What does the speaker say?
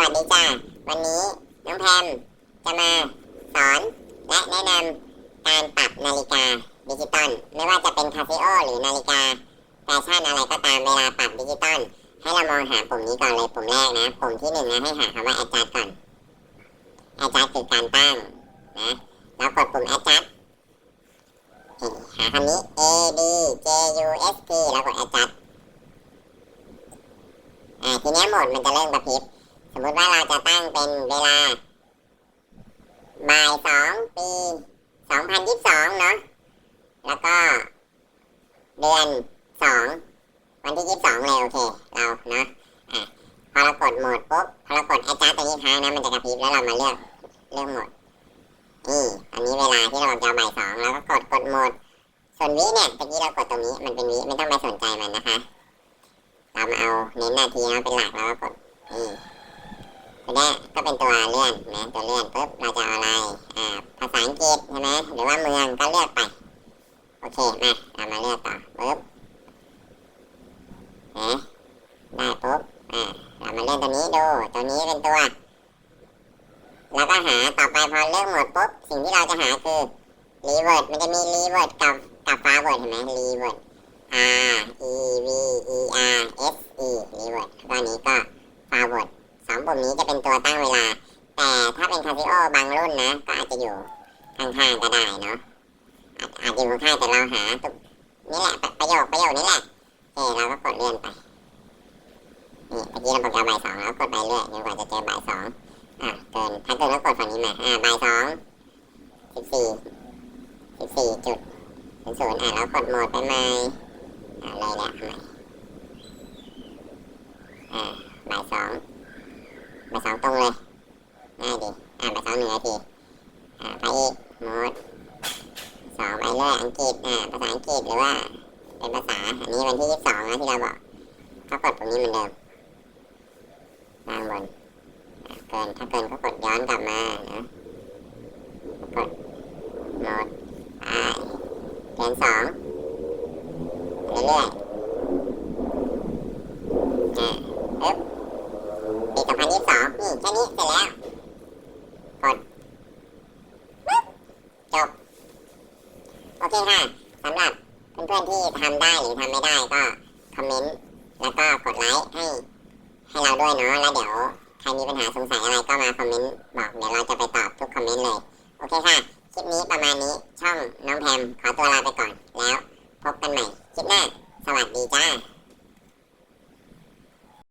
วัสดีจ้าวันนี้น้องแพมจะมาสอนและแนะนำการปรับนาฬิกาดิจิตอลไม่ว่าจะเป็นคาซิโอหรือนาฬิกาแฟชั่นอะไรก็ตามเวลาปรับดิจิตอลให้เรามองหาปุ่มนี้ก่อนเลยปุ่มแรกนะ ปุ่มที่หนึ่งนะให้หาคำว่า adjust ก่อน adjust คือการตั้งนะแล้วกดปุ่ม adjust หาคำนี้ A D J U S T แล้วกด adjust อ่าทีนี้โหมดมันจะเริ่มกระพริบ มมติว่าเราจะตั้งเป็นเวลา บ่ายสองปีสองพันยี่สิบสองเนาะ แล้วก็ เดือนสองวันที่ยี่สิบสองเลยโอเค เราเนาะอะพอเรากดโหมดปุ๊บ พอเรากด adjust ตัวนี้ค้างนะ มันจะกระพริบแล้วเรามาเลือกเลือกโหมดนี่อันนี้เวลาที่เราจะเอาบ่ายสองแล้วก็กดกดโหมด ส่วนวิเนี่ยตะกี้เรากดตรงนี้มันเป็นวิไม่ต้องไปสนใจมันนะคะ เรามาเอาเน้นนาทีนะเป็นหลักแล้วก็กดนี่ นี้ยก็เป็นตัวเลื่อนนะตัวเลื่อนปุ๊บเราจะเอาอะไรอ่าภาษาอังกฤษใช่ไหมหรือว่าเมืองก็เลือกไปโอเคมาเรามาเลือกต่อปุ๊บนะได้ปุ๊บอ่าเรามาเลื่อนตัวนี้ดูตัวนี้เป็นตัวแล้วก็หาต่อไปพอเลือกหมดปุ๊บสิ่งที่เราจะหาคือรีเวิร์ดมันจะมีรีเวิร์ดกับกับฟาเวิร์ดเห็นไหมรีเวิร์ด R E V E R S E รีเวิร์ดแล้วนี้ก็ฟาเวิร์ด สอง ปุ่มนี้จะเป็นตัวตั้งเวลา แต่ถ้าเป็นคาซิโอบางรุ่นนะ ก็อาจจะอยู่ข้างๆก็ได้เนาะอาจอาจจะอยู่ข้างๆแต่เราหาตุกนี่แหละประโยคประโยคนี้แหละโอเคเราก็กดเลื่อนไปนี่เมื่อกี้เราบอกจะบ่ายสองแล้วกดไปเรื่อยจนกว่าจะเจอบ่ายสองอะเกินถ้าเกินก็กดฝั่งนี้มาอ่าบ่ายสองสิบสี่สิบสี่จุดศูนย์ศูนย์อะแล้วกดโหมดไปไหมอ่าเลยแหละอ่าบ่ายสอง ไปสองตรงเลยง่ายดีอ่าไปสองหนึ่งนาทีอ่าไปอีกโหมดสองไปเรื่อยอังกฤษอ่าภาษาอังกฤษหรือว่าเป็นภาษาอันนี้วันที่ยี่สิบสองนะที่เราบอกก็กดตรงนี้เหมือนเดิมล่างบนเกินถ้าเกินก็กดย้อนกลับมานะกดโหมดไปเดือนสองเรื่อยๆอ่า 2022 นี่แค่นี้เสร็จแล้ว กดจบ โอเคค่ะสำหรับเพื่อนๆที่ทำได้หรือทำไม่ได้ก็คอมเมนต์แล้วก็กดไลค์ให้ให้เราด้วยเนาะแล้วเดี๋ยวใครมีปัญหาสงสัยอะไรก็มาคอมเมนต์บอกเดี๋ยวเราจะไปตอบทุกคอมเมนต์เลย โอเคค่ะ คลิปนี้ประมาณนี้ช่องน้องแพมขอตัวลาไปก่อนแล้วพบกันใหม่ คลิปหน้า สวัสดีจ้า